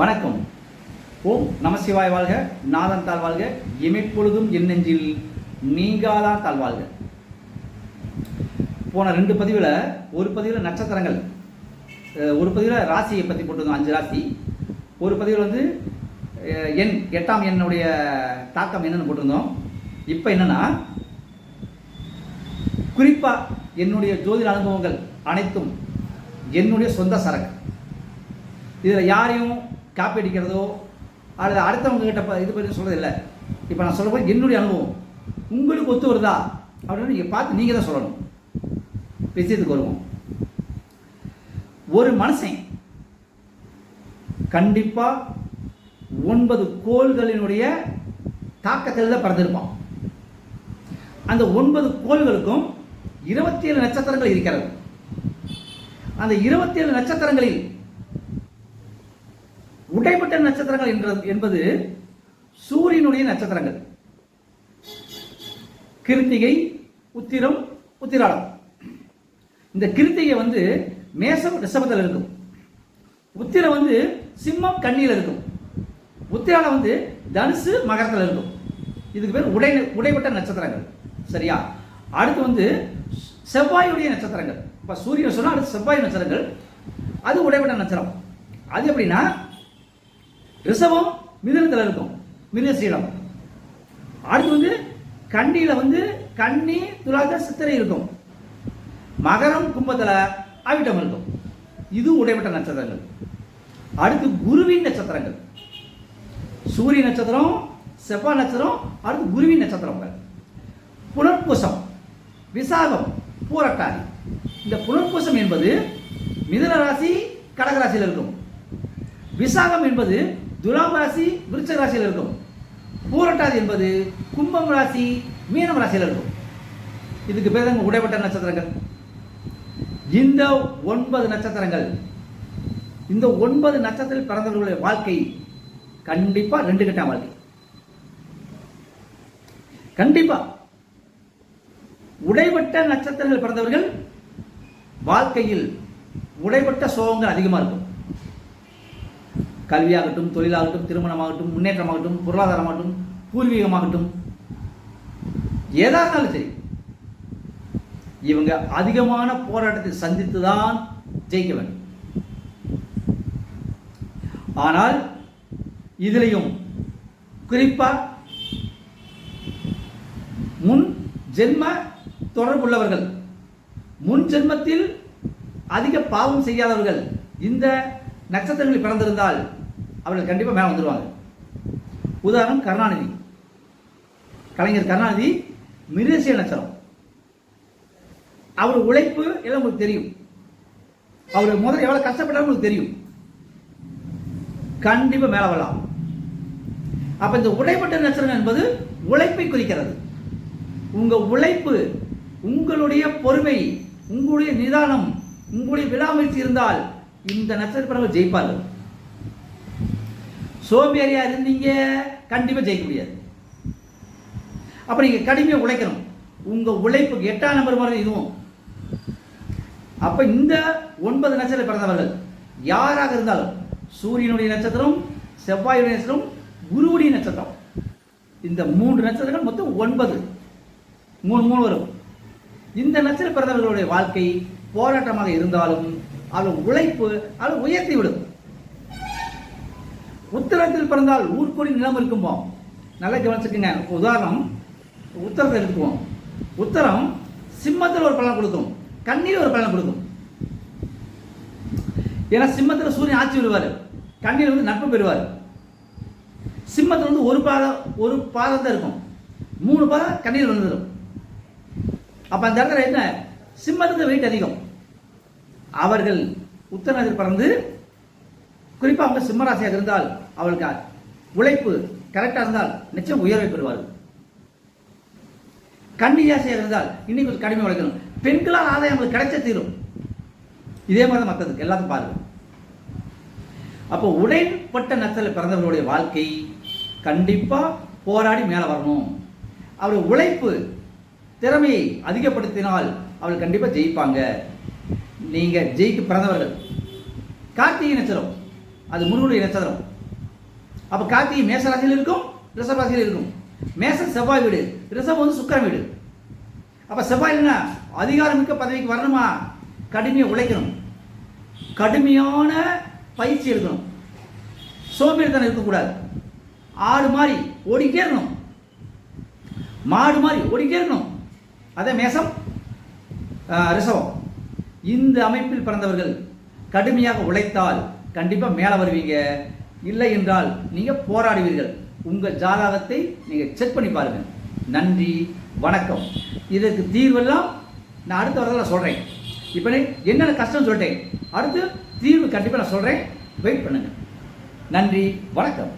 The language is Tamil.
வணக்கம். ஓம் நமசிவாய் வாழ்க. நாதன் தாழ் வாழ்க. இமைப்பொழுதும் என் நீங்காதான் தாழ் வாழ்க. போன ரெண்டு பதிவில் ஒரு பதிவில் நட்சத்திரங்கள் ஒரு பதிவில் ராசியை பற்றி போட்டிருந்தோம் அஞ்சு ராசி. ஒரு பதிவில் வந்து எண் எட்டாம் எண்ணுடைய தாக்கம் என்னன்னு போட்டிருந்தோம். இப்போ என்னன்னா குறிப்பாக என்னுடைய ஜோதிட அனுபவங்கள் அனைத்தும் என்னுடைய சொந்த சரக்கு. இதில் யாரையும் காப்பி அடிக்கிறதோ அல்லது அடுத்தவங்க கிட்ட ப- இது பற்றி சொல்கிறது இல்லை இப்போ நான் சொல்ல என்னுடைய அனுபவம். உங்களுக்கு ஒத்து வருதா? அப்படின்னு நீங்கள் பார்த்து நீங்கள் தான் சொல்லணும். விஷயத்துக்கு வருவோம். ஒரு மனுஷன் கண்டிப்பாக ஒன்பது கோள்களினுடைய தாக்கத்தில் தான் பிறந்திருப்பான். அந்த ஒன்பது கோள்களுக்கும் இருபத்தி ஏழு நட்சத்திரங்கள் இருக்கிறது. அந்த இருபத்தி ஏழு நட்சத்திரங்களில் உடைப்பட்ட நட்சத்திரங்கள் என்றது என்பது சூரியனுடைய நட்சத்திரங்கள். கிருத்திகை உத்திரம் உத்திராடம். இந்த கிருத்திகை வந்து மேசம் ரிஷபத்தில் இருக்கும். உத்திரம் வந்து சிம்மம் கண்ணியில் இருக்கும். உத்திராடம் வந்து தனுசு மகரத்தில் இருக்கும். இதுக்கு பேர் உடை உடைப்பட்ட நட்சத்திரங்கள். சரியா? அடுத்து வந்து செவ்வாயுடைய நட்சத்திரங்கள். இப்போ சூரியன் சொன்னால் அடுத்து செவ்வாய் நட்சத்திரங்கள். அது உடைப்பட்ட நட்சத்திரம். அது எப்படின்னா ரிசவம் மிதனத்தில் இருக்கும். மிருகசீலம். அடுத்து வந்து கண்ணியில் வந்து கன்னி துலாக சித்திரை இருக்கும். மகரம் கும்பத்தில் அவிட்டம் இருக்கும். இது உடைப்பட்ட நட்சத்திரங்கள். அடுத்து குருவின் நட்சத்திரங்கள். சூரிய நட்சத்திரம் செவ்வாய் நட்சத்திரம் அடுத்து குருவின் நட்சத்திரங்கள். புனர்பூசம் விசாகம் பூரட்டாதி. இந்த புனர்பூசம் என்பது மிதுன ராசி கடகராசியில் இருக்கும். விசாகம் என்பது துலாம் ராசி விருச்சக ராசியில் இருக்கும். பூரட்டாதி என்பது கும்பம் ராசி மீனம் ராசியில் இருக்கும். இதுக்கு பேர் தான் உடைப்பட்ட நட்சத்திரங்கள். இந்த ஒன்பது நட்சத்திரங்கள் இந்த ஒன்பது நட்சத்திரத்தில் பிறந்தவர்களுடைய வாழ்க்கை கண்டிப்பா ரெண்டு கட்ட வாழ்க்கை. கண்டிப்பா. உடைபட்ட நட்சத்திரங்கள் பிறந்தவர்கள் வாழ்க்கையில் உடைபட்ட சோகங்கள் அதிகமாக இருக்கும். கல்வியாகட்டும் தொழிலாகட்டும் திருமணமாகட்டும் முன்னேற்றமாகட்டும் பொருளாதாரமாகட்டும் பூர்வீகமாகட்டும் ஏதா இருந்தாலும் சரி இவங்க அதிகமான போராட்டத்தை சந்தித்து தான் ஜெயிக்க வேண்டும். ஆனால் இதிலையும் குறிப்பா முன் ஜென்ம தொடர்புள்ளவர்கள் முன் ஜென்மத்தில் அதிக பாவம் செய்யாதவர்கள் இந்த நட்சத்திரங்களில் பிறந்திருந்தால் அவர்கள் கண்டிப்பாக மேலே வந்துடுவாங்க உதாரணம் கருணாநிதி. கலைஞர் கருணாநிதி மிருகசிய நட்சத்திரம். அவர் உழைப்பு எல்லாம் உங்களுக்கு தெரியும். அவர் முதல்ல எவ்வளோ கஷ்டப்பட்டாலும் உங்களுக்கு தெரியும். கண்டிப்பாக மேலே வரலாம். அப்போ இந்த உடைப்பட்ட நட்சத்திரம் என்பது உழைப்பை குறிக்கிறது. உங்கள் உழைப்பு உங்களுடைய பொறுமை உங்களுடைய நிதானம் உங்களுடைய விடாமுயற்சி இருந்தால் இந்த நட்சத்திரம் ஜெயிப்பார்கள். சோம்பேறியா இருந்தீங்க கண்டிப்பா ஜெயிக்க முடியாது. அப்ப நீங்க கடுமையா உழைக்கணும். உங்க உழைப்புக்கு எட்டாம் நம்பர் மாதிரி இதுவும். அப்ப இந்த ஒன்பது நட்சத்திர பிறந்தவர்கள் யாராக இருந்தாலும் சூரியனுடைய நட்சத்திரம் செவ்வாயுடைய நட்சத்திரம் குருவுடைய நட்சத்திரம். இந்த மூன்று நட்சத்திரங்கள் மொத்தம் ஒன்பது. மூணு மூணு வரும். இந்த நட்சத்திர பிறந்தவர்களுடைய வாழ்க்கை போராட்டமாக இருந்தாலும் அவள் உழைப்பு அவள் உயர்த்தி விடும். உத்தரத்தில் பிறந்தால் ஊர்கூடி நிலம் இருக்குமோ நல்லா கவனிச்சுக்கோங்க. உதாரணம் உத்தரத்தை எடுத்துக்குவோம். உத்தரம் சிம்மத்தில் ஒரு பலன் கொடுக்கும். கண்ணீர் ஒரு பலன் கொடுக்கும். ஏன்னா சிம்மத்தில் சூரியன் ஆட்சி விடுவார் கண்ணீர் வந்து நட்பு பெறுவார். சிம்மத்தில் வந்து ஒரு பாதம் ஒரு பாதம் தான் இருக்கும். மூணு பாதம் கண்ணீர் வந்துடும் அப்போ அந்த இடத்துல என்ன? சிம்மத்துக்கு வெயிட் அதிகம். அவர்கள் உத்தரத்தில் பறந்து குறிப்பாக அவங்க சிம்மராசியாக இருந்தால் அவளுக்கு உழைப்பு கரெக்டாக இருந்தால் நிச்சயம் உயர்வை பெறுவார்கள் கன்னியாசியாக இருந்தால் இன்னைக்கு கொஞ்சம் கடுமை உழைக்கணும். பெண்களால் ஆதாயம் அவங்களுக்கு கிடைச்ச தீரும். இதே மாதிரி தான் மற்றதுக்கு எல்லாத்தையும் பாருங்கள் அப்போ உடைப்பட்ட நட்சத்திர பிறந்தவர்களுடைய வாழ்க்கை கண்டிப்பாக போராடி மேலே வரணும். அவருடைய உழைப்பு திறமையை அதிகப்படுத்தினால் அவள் கண்டிப்பாக ஜெயிப்பாங்க. நீங்கள் ஜெயிக்க பிறந்தவர்கள். கார்த்திகை நட்சத்திரம். அது முருகனுடைய நட்சத்திரம். அப்போ கார்த்திகை மேச ராசியில் இருக்கும் ரிஷப ராசியில் இருக்கும். மேசம் செவ்வாய் வீடு ரிஷபம் வந்து சுக்கிரன் வீடு. அப்போ செவ்வாய் என்ன அதிகாரமிக்க பதவிக்கு வரணுமா? கடுமையாக உழைக்கணும். கடுமையான பயிற்சி எடுக்கணும். சோம்பேறித்தனம் இருக்கக்கூடாது. ஆடு மாதிரி ஓடிக்கிட்டே இருக்கணும். மாடு மாதிரி ஓடிக்கிட்டே இருக்கணும். அதே மேசம் ரிசவம் இந்த அமைப்பில் பிறந்தவர்கள் கடுமையாக உழைத்தால் கண்டிப்பாக மேலே வருவீங்க. இல்லை என்றால் நீங்கள் போராடுவீர்கள். உங்கள் ஜாதகத்தை நீங்கள் செக் பண்ணி பாருங்கள் நன்றி வணக்கம். இதற்கு தீர்வெல்லாம் நான் அடுத்த வாரத்தில் சொல்கிறேன் இப்போ என்னென்ன கஷ்டம் சொல்லிட்டேன். அடுத்து தீர்வு கண்டிப்பாக நான் சொல்கிறேன் வெயிட் பண்ணுங்கள் நன்றி வணக்கம்.